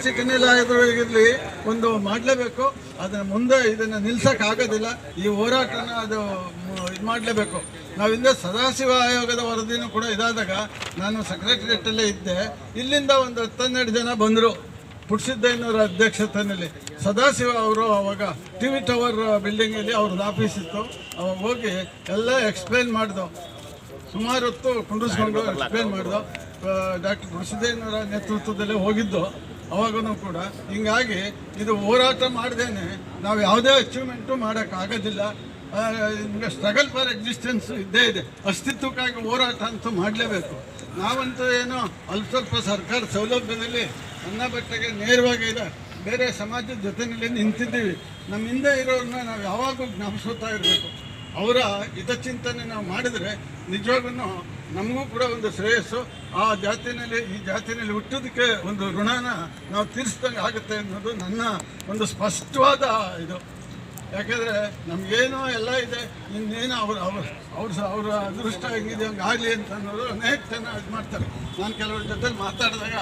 ಕೆಪಾಸಿಟಿನೆಲ್ಲ ಇರಲಿ ಒಂದು ಮಾಡಲೇಬೇಕು ಅದನ್ನ ಮುಂದೆ ಇದನ್ನು ನಿಲ್ಸಕ್ಕೆ ಆಗೋದಿಲ್ಲ. ಈ ಹೋರಾಟನ ಅದು ಇದು ಮಾಡಲೇಬೇಕು. ನಾವು ಹಿಂದೆ ಸದಾಶಿವ ಆಯೋಗದ ವರದಿನೂ ಕೂಡ ಇದಾದಾಗ ನಾನು ಸೆಕ್ರೆಟರಿಯೇಟಲ್ಲೇ ಇದ್ದೆ. ಇಲ್ಲಿಂದ ಒಂದು ಹತ್ತನ್ನೆರಡು ಜನ ಬಂದರು. ಪುಟ್ಸಿದ್ದಯ್ಯನವರ ಅಧ್ಯಕ್ಷತೆಯಲ್ಲಿ. ಸದಾಶಿವ ಅವರು ಅವಾಗ ಟಿ ವಿ ಟವರ್ ಬಿಲ್ಡಿಂಗಲ್ಲಿ ಅವ್ರದ್ದು ಆಫೀಸ್ ಇತ್ತು. ಅವಾಗ ಹೋಗಿ ಎಲ್ಲ ಎಕ್ಸ್ಪ್ಲೈನ್ ಮಾಡಿದೆ. ಸುಮಾರು ಹೊತ್ತು ಕುಂಡಿಸ್ಕೊಂಡು ಎಕ್ಸ್ಪ್ಲೇನ್ ಮಾಡಿದ್ದು ಡಾಕ್ಟರ್ ಗುರುಸಿದ್ದೇನವರ ನೇತೃತ್ವದಲ್ಲೇ ಹೋಗಿದ್ದು. ಅವಾಗೂ ಕೂಡ ಹಿಂಗಾಗಿ ಇದು ಹೋರಾಟ ಮಾಡ್ದೇನೆ. ನಾವು ಯಾವುದೇ ಅಚೀವ್ಮೆಂಟು ಮಾಡೋಕ್ಕಾಗೋದಿಲ್ಲ. ಸ್ಟ್ರಗಲ್ ಫಾರ್ ಎಕ್ಸಿಸ್ಟೆನ್ಸ್ ಇದ್ದೇ ಇದೆ. ಅಸ್ತಿತ್ವಕ್ಕಾಗಿ ಹೋರಾಟ ಅಂತೂ ಮಾಡಲೇಬೇಕು. ನಾವಂತೂ ಏನು ಅಲ್ಪ ಸ್ವಲ್ಪ ಸರ್ಕಾರ ಸೌಲಭ್ಯದಲ್ಲಿ ಅನ್ನ ಬಟ್ಟೆಗೆ ನೇರವಾಗಿ ಇದೆ ಬೇರೆ ಸಮಾಜದ ಜೊತೆಯಲ್ಲಿ ನಿಂತಿದ್ದೀವಿ. ನಮ್ಮ ಹಿಂದೆ ಇರೋರನ್ನ ನಾವು ಯಾವಾಗಲೂ ಜ್ಞಾಪಿಸ್ತಾ ಇರಬೇಕು. ಅವರ ಹಿತಚಿಂತನೆ ನಾವು ಮಾಡಿದರೆ ನಿಜವಾಗೂ ನಮಗೂ ಕೂಡ ಒಂದು ಶ್ರೇಯಸ್ಸು. ಆ ಜಾತಿನಲ್ಲಿ, ಈ ಜಾತಿನಲ್ಲಿ ಹುಟ್ಟೋದಕ್ಕೆ ಒಂದು ಋಣನ ನಾವು ತೀರಿಸ್ದಂಗೆ ಆಗುತ್ತೆ ಅನ್ನೋದು ನನ್ನ ಒಂದು ಸ್ಪಷ್ಟವಾದ ಇದು. ಯಾಕೆಂದರೆ ನಮಗೇನೋ ಎಲ್ಲ ಇದೆ, ಇನ್ನೇನು ಅವ್ರು, ಅವ್ರ ಅವ್ರ ಅವರ ಅದೃಷ್ಟ ಹೆಂಗಿದೆ ಹಂಗೆ ಆಗಲಿ ಅಂತ ಅನ್ನೋದು ಅನೇಕ ಜನ ಇದು ಮಾಡ್ತಾರೆ ನಾನು ಕೆಲವರ ಜೊತೆ ಮಾತಾಡಿದಾಗ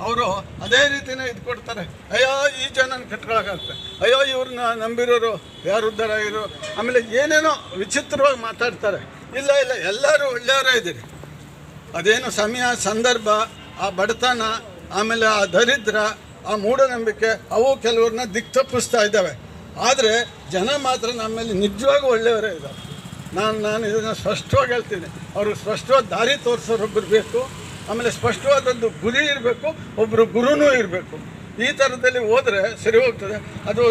ಅವರು ಅದೇ ರೀತಿನೇ ಇದು ಕೊಡ್ತಾರೆ. ಅಯ್ಯೋ, ಈ ಜನನ ಕಟ್ಕೊಳಕಾಗುತ್ತೆ ಅಯ್ಯೋ, ಇವ್ರನ್ನ ನಂಬಿರೋರು ಯಾರು ಉದ್ಧಾರ ಆಮೇಲೆ ಏನೇನೋ ವಿಚಿತ್ರವಾಗಿ ಮಾತಾಡ್ತಾರೆ. ಇಲ್ಲ ಇಲ್ಲ, ಎಲ್ಲರೂ ಒಳ್ಳೆಯವರೇ ಇದ್ದೀರಿ. ಅದೇನು ಸಮಯ, ಸಂದರ್ಭ, ಆ ಬಡತನ, ಆಮೇಲೆ ಆ ದರಿದ್ರ, ಆ ಮೂಢನಂಬಿಕೆ, ಅವು ಕೆಲವ್ರನ್ನ ದಿಕ್ ತಪ್ಪಿಸ್ತಾ ಇದ್ದಾವೆ. ಆದರೆ ಜನ ಮಾತ್ರ ನಮ್ಮಲ್ಲಿ ನಿಜವಾಗೂ ಒಳ್ಳೆಯವರೇ ಇದ್ದಾರೆ. ನಾನು ನಾನು ಇದನ್ನು ಸ್ಪಷ್ಟವಾಗಿ ಹೇಳ್ತೀನಿ. ಅವ್ರಿಗೆ ಸ್ಪಷ್ಟವಾಗಿ ದಾರಿ ತೋರಿಸೋರೊಬ್ಬರು ಬೇಕು. ಆಮೇಲೆ ಸ್ಪಷ್ಟವಾದದ್ದು ಗುರಿ ಇರಬೇಕು ಒಬ್ಬರು ಗುರುನೂ ಇರಬೇಕು. ಈ ಥರದಲ್ಲಿ ಹೋದರೆ ಸರಿ ಹೋಗ್ತದೆ. ಅದು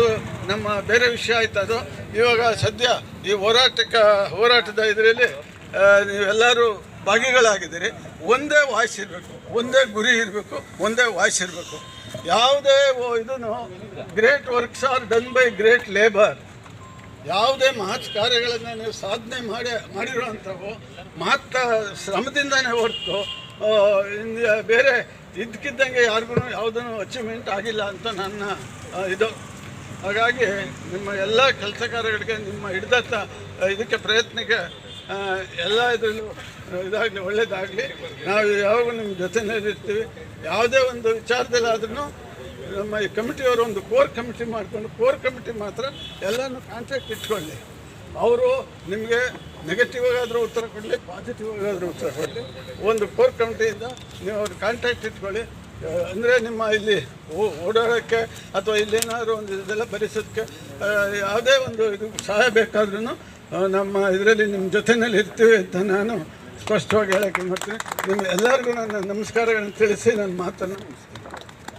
ನಮ್ಮ ಬೇರೆ ವಿಷಯ ಆಯ್ತು. ಅದು ಇವಾಗ ಸದ್ಯ ಈ ಹೋರಾಟಕ್ಕೆ, ಹೋರಾಟದ ಇದರಲ್ಲಿ ನೀವೆಲ್ಲರೂ ಭಾಗಿಗಳಾಗಿದ್ದೀರಿ. ಒಂದೇ ವಾಯ್ಸ್ ಇರಬೇಕು, ಒಂದೇ ಗುರಿ ಇರಬೇಕು, ಒಂದೇ ವಾಯ್ಸ್ ಇರಬೇಕು. ಯಾವುದೇ ಇದನ್ನು great works are done by great labour ಯಾವುದೇ ಮಹತ್ ಕಾರ್ಯಗಳನ್ನು ನೀವು ಸಾಧನೆ ಮಾಡಿ, ಮಾಡಿರುವಂಥವು ಮಹತ್ತ ಶ್ರಮದಿಂದನೇ ಹೊರತು ಬೇರೆ ಇದ್ದಕ್ಕಿದ್ದಂಗೆ ಯಾರಿಗೂ ಯಾವುದನ್ನು ಅಚೀವ್ಮೆಂಟ್ ಆಗಿಲ್ಲ ಅಂತ ನನ್ನ ಇದು. ಹಾಗಾಗಿ ನಿಮ್ಮ ಎಲ್ಲ ಕೆಲಸ ಕಾರ್ಯಗಳಿಗೆ ನಿಮ್ಮ ಹಿಡ್ದತ್ತ ಇದಕ್ಕೆ ಪ್ರಯತ್ನಕ್ಕೆ ಎಲ್ಲ ಇದರಲ್ಲೂ ಇದಾಗಲಿ, ಒಳ್ಳೇದಾಗಲಿ. ನಾವು ಯಾವಾಗ ನಿಮ್ಮ ಜೊತೆ ಇರ್ತೀವಿ. ಯಾವುದೇ ಒಂದು ವಿಚಾರದಲ್ಲಾದ್ರೂ ನಮ್ಮ ಈ ಕಮಿಟಿಯವರು ಒಂದು ಕೋರ್ ಕಮಿಟಿ ಮಾಡಿಕೊಂಡು ಕೋರ್ ಕಮಿಟಿ ಮಾತ್ರ ಎಲ್ಲನೂ ಕಾಂಟ್ಯಾಕ್ಟ್ ಇಟ್ಕೊಳ್ಳಿ. ಅವರು ನಿಮಗೆ ನೆಗೆಟಿವ್ ಆಗಾದರೂ ಉತ್ತರ ಕೊಡಲಿ ಪಾಸಿಟಿವ್ ಆಗಾದರೂ ಉತ್ತರ ಕೊಡಲಿ. ಒಂದು ಕೋರ್ ಕಮಿಟಿಯಿಂದ ನೀವು ಅವ್ರ ಕಾಂಟ್ಯಾಕ್ಟ್ ಇಟ್ಕೊಳ್ಳಿ. ಅಂದರೆ ನಿಮ್ಮ ಇಲ್ಲಿ ಓಡಾಡೋಕ್ಕೆ ಅಥವಾ ಇಲ್ಲೇನಾದರೂ ಒಂದು ಇದೆಲ್ಲ ಭರಿಸೋದಕ್ಕೆ ಯಾವುದೇ ಒಂದು ಇದು ಸಹಾಯ ಬೇಕಾದ್ರೂ ನಮ್ಮ ಇದರಲ್ಲಿ ನಿಮ್ಮ ಜೊತೆಯಲ್ಲಿ ಇರ್ತೀವಿ ಅಂತ ನಾನು ಸ್ಪಷ್ಟವಾಗಿ ಹೇಳೋಕ್ಕೆ ಮಾಡ್ತೀನಿ. ನಿಮ್ಮ ಎಲ್ಲರಿಗೂ ನನ್ನ ನಮಸ್ಕಾರಗಳನ್ನು ತಿಳಿಸಿ ನನ್ನ ಮಾತನ್ನು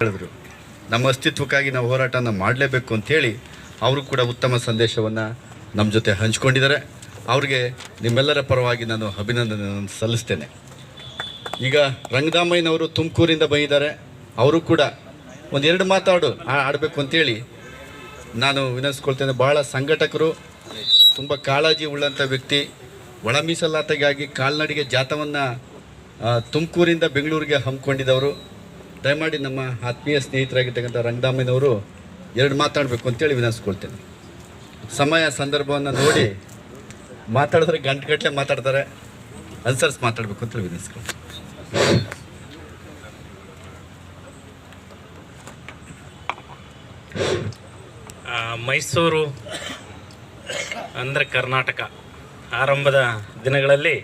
ಹೇಳಿದ್ರು. ನಮ್ಮ ಅಸ್ತಿತ್ವಕ್ಕಾಗಿ ನಾವು ಹೋರಾಟನ ಮಾಡಲೇಬೇಕು ಅಂತೇಳಿ ಅವರು ಕೂಡ ಉತ್ತಮ ಸಂದೇಶವನ್ನು ನಮ್ಮ ಜೊತೆ ಹಂಚ್ಕೊಂಡಿದ್ದಾರೆ. ಅವ್ರಿಗೆ ನಿಮ್ಮೆಲ್ಲರ ಪರವಾಗಿ ನಾನು ಅಭಿನಂದನೆಯನ್ನು ಸಲ್ಲಿಸ್ತೇನೆ. ಈಗ ರಂಗದಾಮಯ್ಯನವರು ತುಮಕೂರಿಂದ ಬಂದಿದ್ದಾರೆ. ಅವರು ಕೂಡ ಒಂದೆರಡು ಮಾತಾಡು ಆಡಬೇಕು ಅಂತೇಳಿ ನಾನು ವಿನಂತಿಸ್ಕೊಳ್ತೇನೆ ಭಾಳ ಸಂಘಟಕರು, ತುಂಬ ಕಾಳಜಿ ಉಳ್ಳಂಥ ವ್ಯಕ್ತಿ. ಒಳ ಮೀಸಲಾತಿಗಾಗಿ ಕಾಲ್ನಡಿಗೆ ಜಾಥವನ್ನು ತುಮಕೂರಿಂದ ಬೆಂಗಳೂರಿಗೆ ಹಮ್ಮಿಕೊಂಡಿದ್ದವರು. ದಯಮಾಡಿ ನಮ್ಮ ಆತ್ಮೀಯ ಸ್ನೇಹಿತರಾಗಿರ್ತಕ್ಕಂಥ ರಂಗದಾಮಯ್ಯನವರು ಎರಡು ಮಾತಾಡಬೇಕು ಅಂತೇಳಿ ವಿನಂತಿಸ್ಕೊಳ್ತೇನೆ ಸಮಯ ಸಂದರ್ಭವನ್ನು ನೋಡಿ ಮಾತಾಡಿದ್ರೆ ಗಂಟೆಗಟ್ಟಲೆ ಮಾತಾಡ್ತಾರೆ ಅನ್ಸರ್ಸ್ ಮಾತಾಡಬೇಕು ಅಂತ ವಿನಿಸ್ಕೊ ಆ, ಮೈಸೂರು ಅಂದರೆ ಕರ್ನಾಟಕ. ಆರಂಭದ ದಿನಗಳಲ್ಲಿ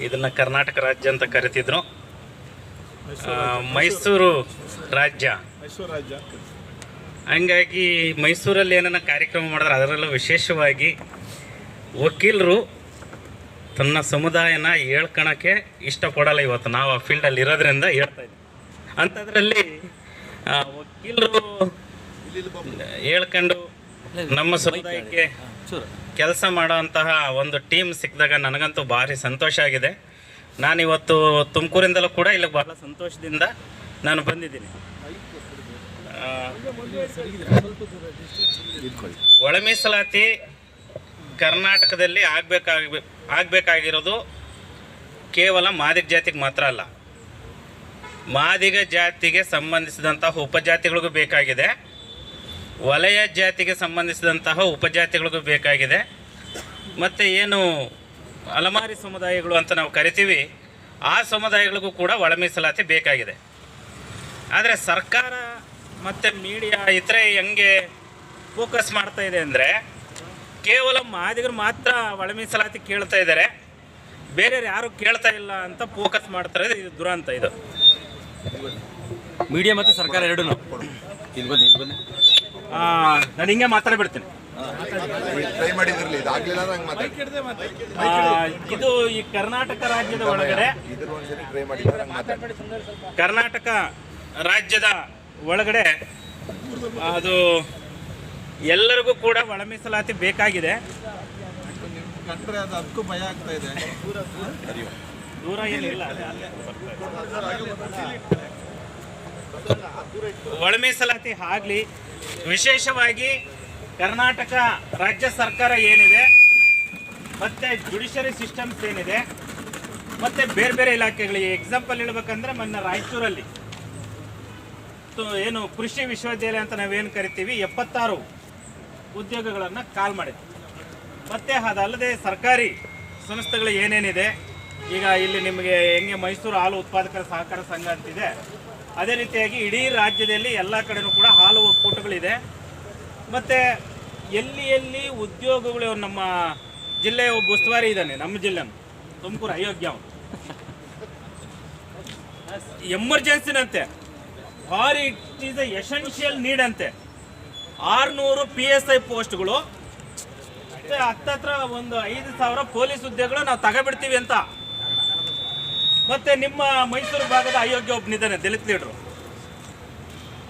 ಇದನ್ನು ಕರ್ನಾಟಕ ರಾಜ್ಯ ಅಂತ ಕರಿತಿದ್ರು. ಆ, ಮೈಸೂರು ರಾಜ್ಯ. ಹಂಗಾಗಿ ಮೈಸೂರಲ್ಲಿ ಏನನ್ನ ಕಾರ್ಯಕ್ರಮ ಮಾಡಿದ್ರೆ ಅದರಲ್ಲೂ ವಿಶೇಷವಾಗಿ ವಕೀಲರು ತನ್ನ ಸಮುದಾಯನ ಹೇಳ್ಕೊಳಕ್ಕೆ ಇಷ್ಟಪಡಲ್ಲ ಇವತ್ತು. ನಾವು ಆ ಫೀಲ್ಡಲ್ಲಿ ಇರೋದ್ರಿಂದ ಹೇಳ್ತಾ ಇದ್ದೀವಿ ಅಂಥದ್ರಲ್ಲಿ ವಕೀಲರು ಹೇಳ್ಕೊಂಡು ನಮ್ಮ ಸಮುದಾಯಕ್ಕೆ ಕೆಲಸ ಮಾಡುವಂತಹ ಒಂದು ಟೀಮ್ ಸಿಕ್ಕಿದಾಗ ನನಗಂತೂ ಭಾರಿ ಸಂತೋಷ ಆಗಿದೆ. ನಾನಿವತ್ತು ತುಮಕೂರಿಂದಲೂ ಕೂಡ ಇಲ್ಲಿ ಬಹಳ ಸಂತೋಷದಿಂದ ನಾನು ಬಂದಿದ್ದೀನಿ. ಒಳ ಮೀಸಲಾತಿ ಕರ್ನಾಟಕದಲ್ಲಿ ಆಗಬೇಕಾಗ ಆಗಬೇಕಾಗಿರೋದು ಕೇವಲ ಮಾದಿಗ ಜಾತಿಗೆ ಮಾತ್ರ ಅಲ್ಲ. ಮಾದಿಗ ಜಾತಿಗೆ ಸಂಬಂಧಿಸಿದಂತಹ ಉಪಜಾತಿಗಳಿಗೂ ಬೇಕಾಗಿದೆ. ವಲಯ ಜಾತಿಗೆ ಸಂಬಂಧಿಸಿದಂತಹ ಉಪಜಾತಿಗಳಿಗೂ ಬೇಕಾಗಿದೆ. ಮತ್ತು ಏನು ಅಲಮಾರಿ ಸಮುದಾಯಗಳು ಅಂತ ನಾವು ಕರಿತೀವಿ, ಆ ಸಮುದಾಯಗಳಿಗೂ ಕೂಡ ಒಳ ಮೀಸಲಾತಿ ಬೇಕಾಗಿದೆ. ಆದರೆ ಸರ್ಕಾರ ಮತ್ತು ಮೀಡಿಯಾ ಇತರೆ ಹೆಂಗೆ ಫೋಕಸ್ ಮಾಡ್ತಾ ಇದೆ ಅಂದರೆ ಕೇವಲ ಮಾದಿಗರು ಮಾತ್ರ ಒಳ ಮೀಸಲಾತಿ ಕೇಳ್ತಾ ಇದ್ದಾರೆ. ಬೇರೆಯವ್ರು ಯಾರು ಕೇಳ್ತಾ ಇಲ್ಲ ಅಂತ ಫೋಕಸ್ ಮಾಡ್ತಾರೆ ಇದು ದುರಂತ ಇದು. ಮೀಡಿಯಾ ಮತ್ತು ಸರ್ಕಾರ ಎರಡೂ ಇಲ್ಲಿ ಬನ್ನಿ ಇಲ್ಲಿ ಬನ್ನಿ. ನಾನು ಹಿಂಗೆ ಮಾತಾಡ್ಬಿಡ್ತೀನಿ. ಇದು ಈ ಕರ್ನಾಟಕ ರಾಜ್ಯದ ಒಳಗಡೆ ಕರ್ನಾಟಕ ರಾಜ್ಯದ ಒಳಗಡೆ ಅದು ಎಲ್ಲರಿಗೂ ಕೂಡ ಒಳ ಮೀಸಲಾತಿ ಬೇಕಾಗಿದೆ. ಅದಕ್ಕೂ ಭಯ ಆಗ್ತಾ ಇದೆ. ದೂರ ಏನಿಲ್ಲ. ಒಳ ಮೀಸಲಾತಿ ಆಗಲಿ. ವಿಶೇಷವಾಗಿ ಕರ್ನಾಟಕ ರಾಜ್ಯ ಸರ್ಕಾರ ಏನಿದೆ ಮತ್ತು ಜುಡಿಷರಿ ಸಿಸ್ಟಮ್ಸ್ ಏನಿದೆ ಮತ್ತು ಬೇರೆ ಬೇರೆ ಇಲಾಖೆಗಳಿಗೆ. ಎಕ್ಸಾಂಪಲ್ ಹೇಳ್ಬೇಕಂದ್ರೆ ಮೊನ್ನೆ ರಾಯಚೂರಲ್ಲಿ. ತು- ಏನು ಕೃಷಿ ವಿಶ್ವವಿದ್ಯಾಲಯ ಅಂತ ನಾವೇನು ಕರಿತೀವಿ, ಎಪ್ಪತ್ತಾರು ಉದ್ಯೋಗಗಳನ್ನು ಕಾಲ್ ಮಾಡಿದೆ ಮತ್ತು ಅದಲ್ಲದೆ ಸರ್ಕಾರಿ ಸಂಸ್ಥೆಗಳು ಏನೇನಿದೆ, ಈಗ ಇಲ್ಲಿ ನಿಮಗೆ ಹೆಂಗೆ ಮೈಸೂರು ಹಾಲು ಉತ್ಪಾದಕರ ಸಹಕಾರ ಸಂಘ ಅಂತಿದೆ, ಅದೇ ರೀತಿಯಾಗಿ ಇಡೀ ರಾಜ್ಯದಲ್ಲಿ ಎಲ್ಲ ಕಡೆಯೂ ಕೂಡ ಹಾಲು ಒಕ್ಕೂಟಗಳಿದೆ. ಮತ್ತು ಎಲ್ಲಿ ಎಲ್ಲಿ ಉದ್ಯೋಗಗಳು ನಮ್ಮ ಜಿಲ್ಲೆಯ ಒಬ್ಬ ಉಸ್ತುವಾರಿ ಇದ್ದಾನೆ, ನಮ್ಮ ಜಿಲ್ಲೆನ ತುಮಕೂರು ಅಯೋಗ್ಯ ಎಮರ್ಜೆನ್ಸಿನಂತೆ. ಭಾರಿ ಇಟ್ ಈಸ್ ಎಸೆನ್ಷಿಯಲ್ ನೀಡ್ ಅಂತೆ. ಆರುನೂರು ಪಿ ಎಸ್ ಐ ಪೋಸ್ಟ್ಗಳು ಹತ್ತತ್ರ ಒಂದು ಐದು ಸಾವಿರ ಪೊಲೀಸ್ ಹುದ್ದೆಗಳು ನಾವು ತಗೋಬಿಡ್ತೀವಿ ಅಂತ. ಮತ್ತೆ ನಿಮ್ಮ ಮೈಸೂರು ಭಾಗದ ಅಯೋಗ್ಯ ಒಬ್ಬನಿದ್ದಾನೆ ದಲಿತ ಲೀಡ್ರು.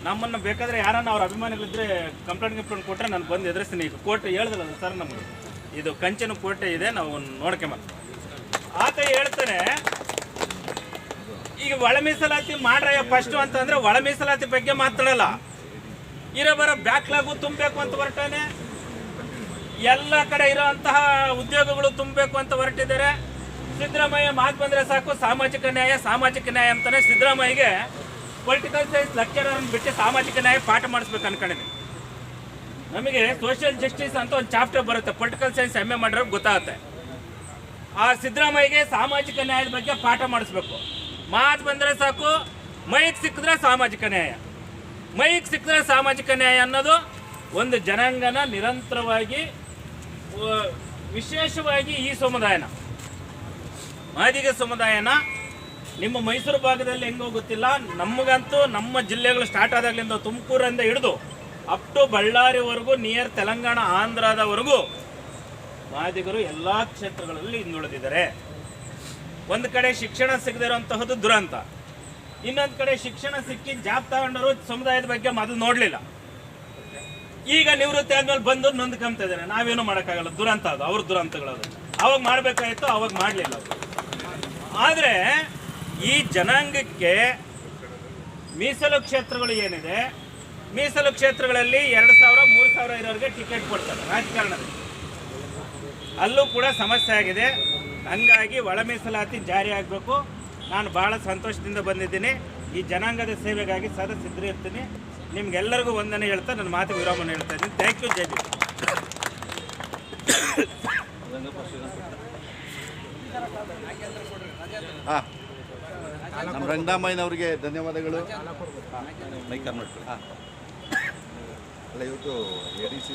ನಮ್ಮನ್ನು ಬೇಕಾದ್ರೆ ಯಾರನ್ನ ಅವ್ರ ಅಭಿಮಾನಿಗಳಿದ್ರೆ ಕಂಪ್ಲೇಂಟ್ ಗಿಂಪ್ಲೇಂಟ್ ಕೊಟ್ಟರೆ ನಾನು ಬಂದು ಎದುರಿಸ್ತೀನಿ. ಈಗ ಕೋರ್ಟ್ ಹೇಳ್ದಲ್ಲ ಸರ್ ನಮಗೆ. ಇದು ಕಂಚಿನ ಕೋಟೆ ಇದೆ, ನಾವು ನೋಡ್ಕೊಂಬ ಆತ ಹೇಳ್ತಾನೆ ಈಗ ಒಳ ಮೀಸಲಾತಿ ಮಾಡ್ರಯ್ಯ ಫಸ್ಟು ಅಂತಂದ್ರೆ ಒಳ ಮೀಸಲಾತಿ ಬಗ್ಗೆ ಮಾತಾಡಲ್ಲ. ಇರೋ ಬರೋ ಬ್ಯಾಕ್ಲಾಗು ತುಂಬಬೇಕು ಅಂತ ಹೊರಟಾನೆ. ಎಲ್ಲ ಕಡೆ ಇರೋಂತಹ ಉದ್ಯೋಗಗಳು ತುಂಬಬೇಕು ಅಂತ ಹೊರಟಿದ್ದಾರೆ. ಸಿದ್ದರಾಮಯ್ಯ ಮಾತು ಬಂದರೆ ಸಾಕು, ಸಾಮಾಜಿಕ ನ್ಯಾಯ ಸಾಮಾಜಿಕ ನ್ಯಾಯ ಅಂತಾನೆ ಸಿದ್ದರಾಮಯ್ಯಗೆ ಪೊಲಿಟಿಕಲ್ ಸೈನ್ಸ್ ಲೆಕ್ಚರರ್ನ ಬಿಟ್ಟು ಸಾಮಾಜಿಕ ನ್ಯಾಯ ಪಾಠ ಮಾಡಿಸ್ಬೇಕು ಅನ್ಕೊಂಡಿದ್ದೀನಿ ನಮಗೆ ಸೋಷಿಯಲ್ ಜಸ್ಟಿಸ್ ಅಂತ ಒಂದು ಚಾಪ್ಟರ್ ಬರುತ್ತೆ. ಪೊಲಿಟಿಕಲ್ ಸೈನ್ಸ್ ಎಂ ಎ ಮಾಡಿರೋ ಗೊತ್ತಾಗುತ್ತೆ. ಆ ಸಿದ್ದರಾಮಯ್ಯಗೆ ಸಾಮಾಜಿಕ ನ್ಯಾಯದ ಬಗ್ಗೆ ಪಾಠ ಮಾಡಿಸ್ಬೇಕು. ಮಾತು ಬಂದರೆ ಸಾಕು, ಮೈಕ್ ಸಿಕ್ಕಿದ್ರೆ ಸಾಮಾಜಿಕ ನ್ಯಾಯ. ಮೈಕ್ ಸಿಕ್ಕಿದ್ರೆ ಸಾಮಾಜಿಕ ನ್ಯಾಯ ಅನ್ನೋದು ಒಂದು ಜನಾಂಗನ ನಿರಂತರವಾಗಿ ವಿಶೇಷವಾಗಿ ಈ ಸಮುದಾಯನ. ಮಾದಿಗ ಸಮುದಾಯನ ನಿಮ್ಮ ಮೈಸೂರು ಭಾಗದಲ್ಲಿ ಹೆಂಗೋ ಗೊತ್ತಿಲ್ಲ, ನಮಗಂತೂ ನಮ್ಮ ಜಿಲ್ಲೆಗಳು ಸ್ಟಾರ್ಟ್ ಆದಾಗಲಿಂದ ತುಮಕೂರಿಂದ ಹಿಡಿದು ಅಪ್ ಟು ಬಳ್ಳಾರಿವರೆಗೂ ನಿಯರ್ ತೆಲಂಗಾಣ, ಆಂಧ್ರದವರೆಗೂ ಮಾದಿಗರು ಎಲ್ಲ ಕ್ಷೇತ್ರಗಳಲ್ಲಿ ಹಿಂದುಳಿದಿದ್ದಾರೆ. ಒಂದು ಕಡೆ ಶಿಕ್ಷಣ ಸಿಗದಿರುವಂತಹದ್ದು ದುರಂತ. ಇನ್ನೊಂದು ಕಡೆ ಶಿಕ್ಷಣ ಸಿಕ್ಕಿ ಜಾಬ್ ತಗೊಂಡವರು ಸಮುದಾಯದ ಬಗ್ಗೆ ಮೊದಲು ನೋಡಲಿಲ್ಲ. ಈಗ ನಿವೃತ್ತಿ ಆದ್ಮೇಲೆ ಬಂದು ನೊಂದ್ಕೊಂತ ಇದ್ದಾರೆ. ನಾವೇನು ಮಾಡೋಕ್ಕಾಗಲ್ಲ. ದುರಂತ ಅದು. ಅವ್ರ ದುರಂತಗಳದು. ಅವಾಗ ಮಾಡಬೇಕಾಗಿತ್ತು ಅವಾಗ ಮಾಡಲಿಲ್ಲ ಆದರೆ ಈ ಜನಾಂಗಕ್ಕೆ ಮೀಸಲು ಕ್ಷೇತ್ರಗಳು ಏನಿದೆ? ಮೀಸಲು ಕ್ಷೇತ್ರಗಳಲ್ಲಿ ಎರಡು ಸಾವಿರ, ಮೂರು ಸಾವಿರ ಇರೋರಿಗೆ ಟಿಕೆಟ್ ಕೊಡ್ತಾರೆ. ರಾಜಕಾರಣದಲ್ಲಿ. ಅಲ್ಲೂ ಕೂಡ ಸಮಸ್ಯೆ ಆಗಿದೆ. ಹಂಗಾಗಿ ಒಳ ಮೀಸಲಾತಿ ಜಾರಿ ಆಗಬೇಕು. ನಾನು ಭಾಳ ಸಂತೋಷದಿಂದ ಬಂದಿದ್ದೀನಿ. ಈ ಜನಾಂಗದ ಸೇವೆಗಾಗಿ ಸದಾ ಸಿದ್ಧರಿರ್ತೀನಿ. ನಿಮ್ಗೆಲ್ಲರಿಗೂ ವಂದನೆ ಹೇಳ್ತಾ ನನ್ನ ಮಾತು ವಿರಾಮನ ಹೇಳ್ತಾ ಇದ್ದೀನಿ. ಥ್ಯಾಂಕ್ ಯು ಜೈ ಹಾಂ. ನಮ್ಮ ರಂಗನಾಮಯ್ಯನವ್ರಿಗೆ ಧನ್ಯವಾದಗಳು. ಹಾಂ. ಅಲ್ಲ ಇವತ್ತು ಎ ಡಿ ಸಿ